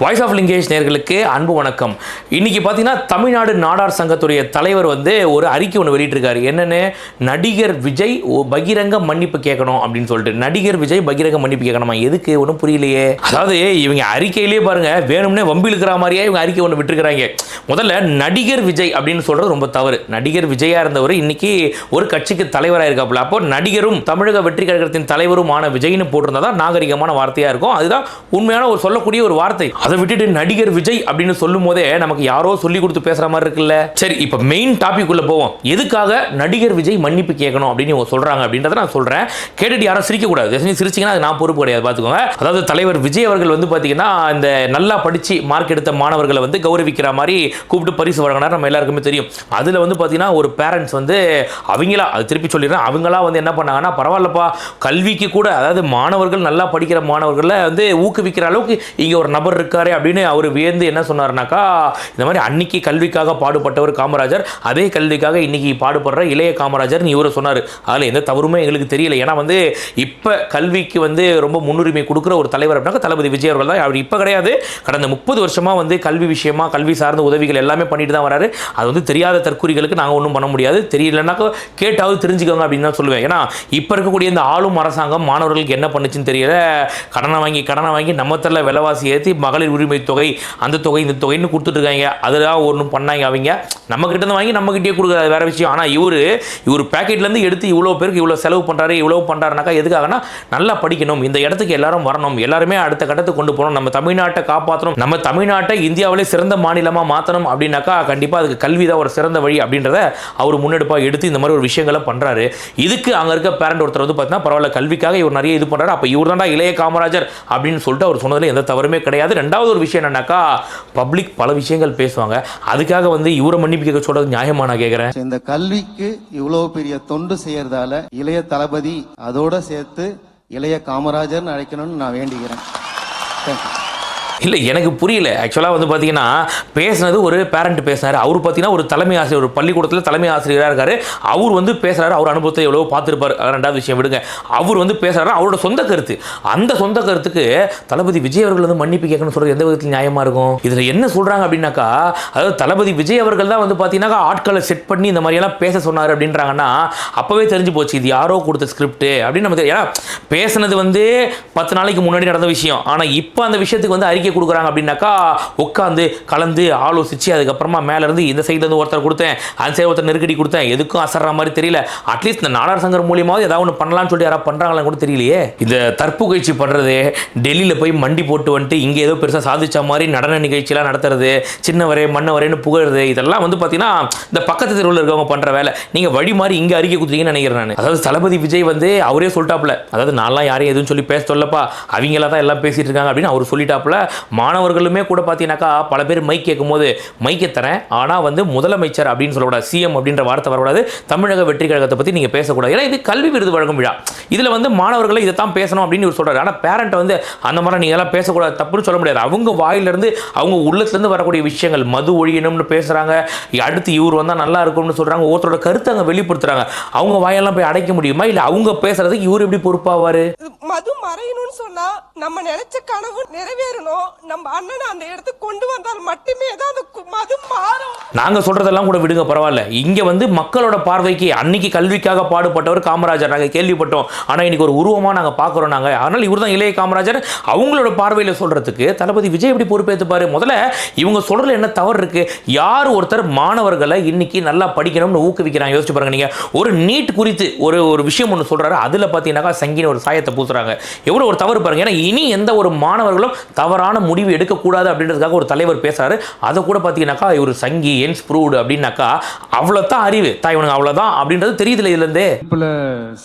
Voice of Lingesh நேர்களுக்கு அன்பு வணக்கம். இன்றைக்கி பார்த்தீங்கன்னா தமிழ்நாடு நாடார் சங்கத்துடைய தலைவர் வந்து ஒரு அறிக்கை ஒன்று வெளியிட்டிருக்காரு. என்னென்னு? நடிகர் விஜய் பகிரங்க மன்னிப்பு கேட்கணும் அப்படின்னு சொல்லிட்டு. நடிகர் விஜய் பகிரங்க மன்னிப்பு கேட்கணுமா? எதுக்கு? ஒன்றும் புரியலையே. அதாவது இவங்க அறிக்கையிலேயே பாருங்கள் வேணும்னே வம்பிழுக்கிற மாதிரியே இவங்க அறிக்கை ஒன்று விட்டுருக்கிறாங்க. முதல்ல நடிகர் விஜய் அப்படின்னு சொல்கிறது ரொம்ப தவறு. நடிகர் விஜயாக இருந்தவர் இன்றைக்கி ஒரு கட்சிக்கு தலைவராக இருக்காப்புல. அப்போ நடிகரும் தமிழக வெற்றி கழகத்தின் தலைவருமான விஜய்னு போட்டிருந்தா தான் நாகரிகமான வார்த்தையாக இருக்கும். அதுதான் உண்மையான ஒரு சொல்லக்கூடிய ஒரு வார்த்தை. அதை விட்டுட்டு நடிகர் விஜய் அப்படின்னு சொல்லும் போதே நமக்கு யாரோ சொல்லி கொடுத்து பேசுற மாதிரி இருக்குல்ல? சரி இப்போ மெயின் டாபிக் உள்ள போவோம். எதுக்காக நடிகர் விஜய் மன்னிப்பு கேட்கணும் அப்படின்னு இவங்க சொல்றாங்க அப்படின்றத நான் சொல்றேன். கேட்டுட்டு யாரும் சிரிக்க கூடாது. சிரிச்சீங்கன்னா அது நான் பொறுப்பு கிடையாது பார்த்துக்கோங்க அதாவது தலைவர் விஜய் அவர்கள் வந்து பார்த்தீங்கன்னா இந்த நல்லா படிச்சு மார்க் எடுத்த மாணவர்களை வந்து கௌரவிக்கிற மாதிரி கூப்பிட்டு பரிசு வழங்கினார். நம்ம எல்லாருக்குமே தெரியும். அதில் வந்து பார்த்தீங்கன்னா ஒரு பேரண்ட்ஸ் வந்து அவங்களா அது திருப்பி சொல்லிடுறேன் அவங்களா வந்து என்ன பண்ணாங்கன்னா பரவாயில்லப்பா கல்விக்கு கூட அதாவது மாணவர்கள் நல்லா படிக்கிற மாணவர்களை வந்து ஊக்குவிக்கிற அளவுக்கு இங்கே ஒரு நபர் இருக்காரு. அப்படின்னு அவர் வியந்து என்ன சொன்னார்னாக்கா இந்த மாதிரி அன்னைக்கு கல்விக்காக பாடுபட்டவர் காமராஜர் அதே கல்விக்காக இன்னைக்கு பாடுபடுற இளைய காமராஜர்னு இவர் சொன்னார். அதில் எந்த தவறுமே எங்களுக்கு தெரியல. ஏன்னா வந்து இப்போ கல்விக்கு வந்து ரொம்ப முன்னுரிமை கொடுக்குற ஒரு தலைவர் அப்படின்னா தளபதி விஜய் அவர்கள் தான். அவர் இப்போ கிடையாது. கடந்த முப்பது வருஷமாக வந்து கல்வி விஷயமா கல்வி சார்ந்த உதவிகள் எல்லாமே பண்ணிட்டு தான் வராரு. அது வந்து தெரியாத தற்கூறிகளுக்கு நாங்கள் ஒன்றும் பண்ண முடியாது. தெரியலனாக்கா கேட்டாவது தெரிஞ்சுக்கோங்க அப்படின்னு தான் சொல்லுவேன். ஏன்னா இப்போ இருக்கக்கூடிய இந்த ஆளும் அரசாங்கம் மாணவர்களுக்கு என்ன பண்ணுச்சுன்னு தெரியல. கடனை வாங்கி கடனை வாங்கி நம்ம தரல விலைவாசி ஏற்றி மகளிர் உரிமை தொகை அந்த தொகை இந்த தொகைன்னு கொடுத்துட்டு இருக்காங்க அதெல்லாம் ஒன்றும் பண்ணாங்க அவங்க. நம்ம கிட்ட இருந்து வாங்கி நம்ம கிட்டே கொடுக்குறது வேற விஷயம். ஆனால் இவர் இவர் பேக்கெட்லேருந்து எடுத்து இவ்வளோ பேருக்கு இவ்வளோ செலவு பண்ணுறாரு இவ்வளோ பண்ணுறாருனாக்கா எதுக்காகனா நல்லா படிக்கணும். இந்த இடத்துக்கு எல்லாரும் வரணும். எல்லாருமே அடுத்த கட்டத்துக்கு கொண்டு போகணும். நம்ம தமிழ்நாட்டை காப்பாற்றணும் நம்ம தமிழ்நாட்டை இந்தியாவிலே சிறந்த மாநிலமாக மாற்றணும் அப்படின்னாக்கா கண்டிப்பாக அதுக்கு கல்வி தான் ஒரு சிறந்த வழி அப்படின்றத அவர் முன்னெடுப்பாக எடுத்து இந்த மாதிரி ஒரு விஷயங்களை பண்ணுறாரு இதுக்கு அங்கே இருக்க பேரண்ட் ஒருத்தர் வந்து பார்த்தீங்கன்னா பரவாயில்ல கல்விக்காக இவர் நிறைய இது பண்ணுறாரு அப்போ இவர் தான்டா இளைய காமராஜர் அப்படின்னு சொல்லிட்டு அவர் சொன்னதில் எந்த தவறுமே கிடையாது. ரெண்டாவது ஒரு விஷயம் என்னன்னாக்கா பப்ளிக் பல விஷயங்கள் பேசுவாங்க. அதுக்காக வந்து இவரை மன்னிப்பு கேட்க சொல்றது நியாயமா நான் கேட்குறேன் இந்த கல்விக்கு இவ்வளவு பெரிய தொண்டு செய்யறதால இளைய தளபதி அதோட சேர்த்து இளைய காமராஜர்னு அழைக்கணும்னு நான் வேண்டிக்கிறேன். தேங்க்யூ. இல்லை எனக்கு புரியல. ஆக்சுவலாக வந்து பார்த்தீங்கன்னா பேசுனது ஒரு பேரண்ட் பேசினார். அவர் பார்த்தீங்கன்னா ஒரு தலைமை ஆசிரியர் ஒரு பள்ளிக்கூடத்தில் தலைமை ஆசிரியராக இருக்காரு. அவர் வந்து பேசுகிறாரு அவர் அனுபவத்தை எவ்வளோ பார்த்துருப்பார். ரெண்டாவது விஷயம் விடுங்க. அவர் வந்து பேசுகிறாரு அவரோட சொந்த கருத்து. அந்த சொந்த கருத்துக்கு தளபதி விஜய் அவர்கள் வந்து மன்னிப்பு கேட்கணும்னு சொல்கிறது எந்த விதத்தில் நியாயமாக இருக்கும்? இதில் என்ன சொல்கிறாங்க அப்படின்னாக்கா அதாவது தளபதி விஜய் அவர்கள் தான் வந்து பார்த்தீங்கன்னா ஆட்களை செட் பண்ணி இந்த மாதிரியெல்லாம் பேச சொன்னார் அப்படின்றாங்கன்னா அப்போவே தெரிஞ்சு போச்சு இது யாரோ கொடுத்த ஸ்கிரிப்ட் அப்படின்னு நம்ம ஏன்னா பேசுனது வந்து பத்து நாளைக்கு முன்னாடி நடந்த விஷயம். ஆனால் இப்போ அந்த விஷயத்துக்கு வந்து அறிக்கை கொடுக்குறாங்க அப்படின்னாக்கா உட்காந்து கலந்து ஆலோசித்து அதுக்கப்புறமா மேலேருந்து இந்த சைட்லேருந்து ஒருத்தர் கொடுத்தேன் அந்த சைடு ஒருத்தர் நெருக்கடி கொடுத்தேன் எதுக்கும் அசர்ற மாதிரி தெரியல. அட்லீஸ்ட் இந்த நாடார் சங்கர் மூலியமாவது ஏதாவது ஒன்று பண்ணலாம்னு சொல்லிட்டு யாராவது பண்ணுறாங்களான்னு கூட தெரியலையே. இந்த தற்புகழ்ச்சி பண்ணுறது டெல்லியில் போய் மண்டி போட்டு வந்துட்டு இங்கே ஏதோ பெருசாக சாதிச்ச மாதிரி நடன நிகழ்ச்சியெல்லாம் நடத்துறது சின்னவரே மன்னவரேன்னு புகழ்றது இதெல்லாம் வந்து பார்த்தீங்கன்னா இந்த பக்கத்து தெருவில் இருக்கவங்க பண்ணுற வேலை. நீங்கள் வழி மாதிரி இங்கே அறிக்கை கொடுத்தீங்கன்னு நினைக்கிறேன் நான். அதாவது தளபதி விஜய் வந்து அவரே சொல்லிட்டாப்ல அதாவது நான்லாம் யாரையும் எதுவும் சொல்லி பேச சொல்லப்பா அவங்களா தான் எல்லாம் பேசிட்டு இருக்காங்க அப்படின்னு அவர் சொல்லிட்டாப்ல மாணவர்களுமே கூட பார்த்தீங்கன்னாக்கா பல பேர் மைக் கேட்கும்போது மைக்கை தரேன். ஆனால் வந்து முதலமைச்சர் அப்படின்னு சொல்லக்கூடாது சிஎம் அப்படின்ற வார்த்தை வரக்கூடாது. தமிழக வெற்றி கழகத்தை பற்றி நீங்கள் பேசக்கூடாது. ஏன்னா இது கல்வி விருது வழங்கும் விழா. இதில் வந்து மாணவர்களை இதை தான் பேசணும் அப்படின்னு இவர் சொல்றாரு. ஆனால் பேரண்ட் வந்து அந்த மாதிரி நீங்கள் எல்லாம் பேசக்கூடாது தப்புன்னு சொல்ல முடியாது. அவங்க வாயிலிருந்து அவங்க உள்ளத்துலேருந்து வரக்கூடிய விஷயங்கள் மது ஒழியணும்னு பேசுகிறாங்க அடுத்து இவர் வந்தால் நல்லா இருக்கும்னு சொல்கிறாங்க ஒருத்தரோட கருத்தை அங்கே வெளிப்படுத்துறாங்க. அவங்க வாயெல்லாம் போய் அடைக்க முடியுமா? இல்லை அவங்க பேசுறதுக்கு இவர் எப்படி பொறுப்பாவார்? மது மறையணும்னு சொன்னா நம்ம நினைச்ச கனவு நிறைவேறணும். நம்ம அண்ணனை அந்த இடத்துக்கு கொண்டு வந்தால் மட்டுமே தான் அந்த மது மாறும். நாங்க சொல்றதெல்லாம் கூட விடுங்க பரவாயில்ல. இங்க வந்து மக்களோட பார்வைக்கு அன்னைக்கு கல்விக்காக பாடுபட்டவர் காமராஜர். நாங்க கேள்விப்பட்டோம். ஆனா இன்னைக்கு ஒரு உருவமா நாங்க பாக்குறோம் நாங்க. அதனால இவர் தான் இளைய காமராஜர். அவங்களோட பார்வையில சொல்றதுக்கு தளபதி விஜய் எப்படி பொறுப்பேற்றுப்பாரு முதல்ல இவங்க சொல்றதுல என்ன தவறு இருக்கு? யார் ஒருத்தர் மாணவர்களை இன்னைக்கு நல்லா படிக்கணும்னு ஊக்குவிக்கிறாங்க? யோசிச்சு பாருங்க நீங்க. ஒரு நீட் குறித்து ஒரு ஒரு விஷயம் ஒன்று சொல்றாரு. அதுல பாத்தீங்கன்னாக்கா சங்கின ஒரு சாயத்தை பூசுறாங்க. எவ்வளவு ஒரு தவறு பாருங்க. ஏன்னா இனி எந்த ஒரு மாணவர்களும் தவறான முடிவு எடுக்கக்கூடாது அப்படின்றதுக்காக ஒரு தலைவர் பேசுறாரு. அதை கூட பார்த்தீங்கன்னாக்கா இவர் சங்கி என்ஸ் ப்ரூவ்டு அப்படின்னாக்கா அவ்வளோதான் அறிவு. தாய் உனக்கு அவ்வளோதான் அப்படின்றது தெரியுதுல இதுலேருந்தே. படிப்புல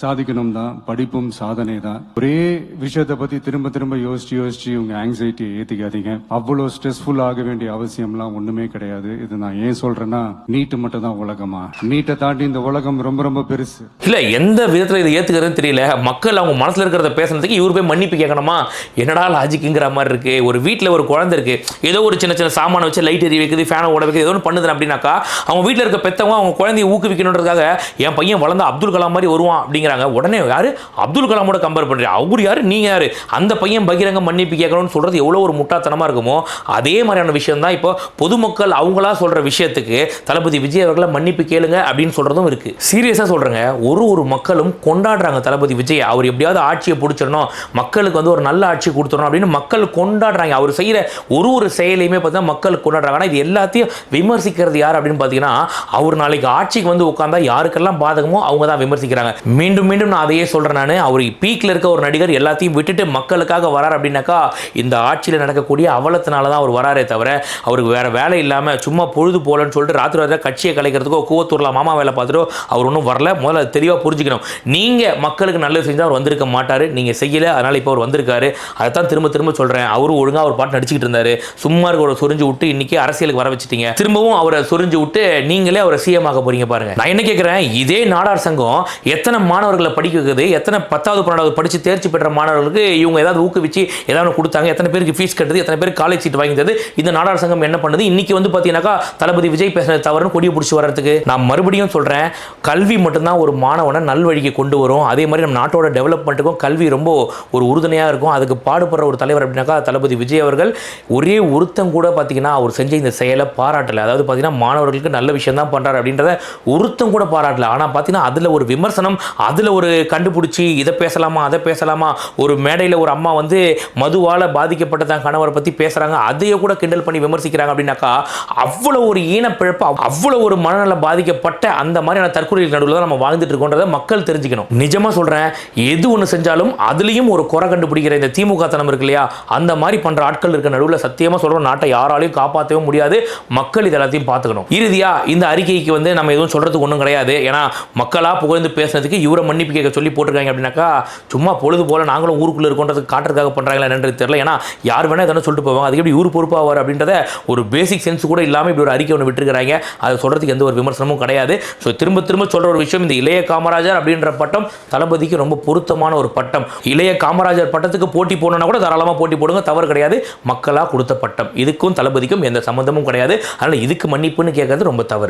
சாதிக்கணும் தான் படிப்பும் சாதனை தான் ஒரே விஷயத்தை பத்தி திரும்ப திரும்ப யோசிச்சு யோசிச்சு உங்க ஆங்ஸைட்டியை ஏத்திக்காதீங்க. அவ்வளவு ஸ்ட்ரெஸ்ஃபுல் ஆக வேண்டிய அவசியம்லாம் ஒண்ணுமே கிடையாது. இது நான் ஏன் சொல்றேன்னா நீட்டு மட்டும் தான் உலகமா? நீட்டை தாண்டி இந்த உலகம் ரொம்ப ரொம்ப பெருசு. இல்லை எந்த விதத்தில் இதை ஏற்றுக்கிறதுன்னு தெரியல. மக்கள் அவங்க மனசில் இருக்கிறத பேச பேசுனதுக்கு இவர் போய் மன்னிப்பு கேட்கணுமா? என்னடா லாஜிக்குங்கிற மாதிரி இருக்கு. ஒரு வீட்டில் ஒரு குழந்தை இருக்கு. ஏதோ ஒரு சின்ன சின்ன சாமானை வச்சு லைட் எரி வைக்குது ஃபேனை ஓட வைக்குது ஏதோ ஒன்று பண்ணுது அப்படின்னாக்கா அவங்க வீட்டில் இருக்க பெத்தவங்க அவங்க குழந்தைய ஊக்குவிக்கணுன்றதுக்காக என் பையன் வளர்ந்த அப்துல் கலாம் மாதிரி வருவான் அப்படிங்கிறாங்க. உடனே யார்? அப்துல் கலாமோட கம்பேர் பண்ணுறீங்க அவர் யார்? நீங்க யார்? அந்த பையன் பகிரங்க மன்னிப்பு கேட்கணும்னு சொல்கிறது எவ்வளோ ஒரு முட்டாத்தனமாக இருக்குமோ அதே மாதிரியான விஷயம் தான் இப்போ பொதுமக்கள் அவங்களா சொல்கிற விஷயத்துக்கு தளபதி விஜய் அவர்களை மன்னிப்பு கேளுங்க அப்படின்னு சொல்கிறதும் இருக்குது சீரியஸாக சொல்கிறேங்க ஒரு ஒரு மக்களும் கொண்டாடுறாங்க தளபதி விஜய். அவர் எப்படியாவது ஆட்சியை பிடிச்சி பிடிச்சிடணும் மக்களுக்கு வந்து ஒரு நல்ல ஆட்சி கொடுத்துடணும் அப்படின்னு மக்கள் கொண்டாடுறாங்க. அவர் செய்யற ஒரு ஒரு செயலையுமே பார்த்தா மக்கள் கொண்டாடுறாங்க. ஆனால் இது எல்லாத்தையும் விமர்சிக்கிறது யார் அப்படின்னு பார்த்தீங்கன்னா அவர் நாளைக்கு ஆட்சிக்கு வந்து உட்காந்தா யாருக்கெல்லாம் பாதகமோ அவங்க தான் விமர்சிக்கிறாங்க. மீண்டும் மீண்டும் நான் அதையே சொல்றேன் நான். அவர் பீக்கில் இருக்க ஒரு நடிகர் எல்லாத்தையும் விட்டுட்டு மக்களுக்காக வரார் அப்படின்னாக்கா இந்த ஆட்சியில் நடக்கக்கூடிய அவலத்தினால தான் அவர் வராரே தவிர அவருக்கு வேற வேலை இல்லாமல் சும்மா பொழுது போலன்னு சொல்லிட்டு ராத்திரி ராத்திரி கட்சியை கலைக்கிறதுக்கோ கூவத்தூரில் மாமா வேலை பார்த்துட்டோ அவர் ஒன்றும் வரல. முதல்ல தெளிவாக புரிஞ்சுக்கணும். நீங்கள் மக்களுக்கு நல்லது செஞ்சால் அவர் வந்திருக்க மாட்டார். நீங்கள் செய்யலை அதனால் இப்போ அவர் வந்திருக்காரு. அதை தான் திரும்ப திரும்ப சொல்கிறேன் அவரும் ஒழுங்காக ஒரு பாட்டு நடிச்சுக்கிட்டு இருந்தாரு. சும்மா இருக்க ஒரு சொரிஞ்சு விட்டு இன்றைக்கி அரசியலுக்கு வர வச்சுட்டீங்க. திரும்பவும் அவரை சொரிஞ்சு விட்டு நீங்களே அவரை சிஎம் ஆக போகிறீங்க பாருங்கள் நான் என்ன கேட்குறேன் இதே நாடார் சங்கம் எத்தனை மாணவர்களை படிக்க வைக்கிறது எத்தனை பத்தாவது பன்னெண்டாவது படித்து தேர்ச்சி பெற்ற மாணவர்களுக்கு இவங்க ஏதாவது ஊக்குவிச்சு ஏதாவது கொடுத்தாங்க? எத்தனை பேருக்கு ஃபீஸ் கட்டுறது எத்தனை பேருக்கு காலேஜ் சீட் வாங்கி தருது? இந்த நாடார் சங்கம் என்ன பண்ணுது? இன்னைக்கு வந்து பார்த்தீங்கன்னாக்கா தளபதி விஜய் பேசுறது தவறுன்னு கொடியை பிடிச்சி வர்றதுக்கு. நான் மறுபடியும் சொல்கிறேன் கல்வி மட்டும்தான் ஒரு மாணவனை நல்வழிக்கு கொண்டு வரும். அதே மாதிரி நம்ம நாட்டோட டெவலப்மெண்ட்டுக்கும் கல்வி ரொம்ப ஒரு உறுதுணையாக இருக்கும். அதுக்கு பாடுபடுற ஒரு தலைவர் அப்படின்னாக்கா தளபதி விஜய் அவர்கள் ஒரே ஒருத்தம் கூட பார்த்தீங்கன்னா அவர் செஞ்ச இந்த செயலை பாராட்டலை. அதாவது பார்த்தீங்கன்னா மாணவர்களுக்கு நல்ல விஷயம் தான் பண்ணுறாரு அப்படின்றத ஒருத்தம் கூட பாராட்டல. ஆனால் பார்த்தீங்கன்னா அதில் ஒரு விமர்சனம் அதில் ஒரு கண்டுபிடிச்சி இதை பேசலாமா அதை பேசலாமா ஒரு மேடையில் ஒரு அம்மா வந்து மதுவால் பாதிக்கப்பட்டதான் கணவரை பற்றி பேசுகிறாங்க அதையே கூட கிண்டல் பண்ணி விமர்சிக்கிறாங்க அப்படின்னாக்கா அவ்வளோ ஒரு ஈனப்பிழப்பு அவ்வளோ ஒரு மனநல பாதிக்கப்பட்ட அந்த மாதிரியான தற்கொலை நடுவில் தான் நம்ம வாழ்ந்துட்டு இருக்கோன்றதை மக்கள் தெரிஞ்சுக்கணும். நிஜமாக சொல்கிறேன் எது ஒன்று செஞ்சாலும் அதுலேயும் ஒரு குறை கண்டுபிடிக்கிற இந்த திமுக தனம் இருக்கு இல்லையா? அந்த மாதிரி பண்ணுற ஆட்கள் இருக்க நடுவில் சத்தியமாக சொல்கிறோம் நாட்டை யாராலையும் காப்பாற்றவே முடியாது. மக்கள் இது எல்லாத்தையும் பார்த்துக்கணும். இறுதியாக இந்த அறிக்கைக்கு வந்து நம்ம எதுவும் சொல்கிறதுக்கு ஒன்றும் கிடையாது. ஏன்னா மக்களாக புகழ்ந்து பேசுனதுக்கு இவரை மன்னிப்பு கேட்க சொல்லி போட்டிருக்காங்க அப்படின்னாக்கா சும்மா பொழுது போல் நாங்களும் ஊருக்குள்ளே இருக்கோன்றதுக்கு காட்டுறதுக்காக பண்ணுறாங்களா என்னன்றது தெரியல. ஏன்னா யார் வேணால் எதனா சொல்லிட்டு போவாங்க? அதுக்கு எப்படி ஊர் பொறுப்பாவார் அப்படின்றத ஒரு பேசிக் சென்ஸ் கூட இல்லாமல் இப்படி ஒரு அறிக்கை ஒன்று விட்டுருக்கிறாங்க. அதை சொல்கிறதுக்கு எந்த ஒரு விமர்சனமும் கிடையாது. ஸோ திரும்ப திரும்ப சொல்கிற ஒரு விஷயம் இந்த இளைய காமராஜர் அப்படின்ற பட்டம் தளபதிக்கு ரொம்ப பொருத்தமான ஒரு பட்டம். இளைய காமராஜர் பட்டத்துக்கு போட்டி போடணும்னா கூட தாராளமாக போட்டி போடுங்க. தவறு கிடையாது. மக்களாக கொடுத்த பட்டம். இதுக்கும் தளபதிக்கும் எந்த சம்மந்தமும் கிடையாது. அதனால் இதுக்கு மன்னிப்புன்னு கேட்கறது ரொம்ப தவறு.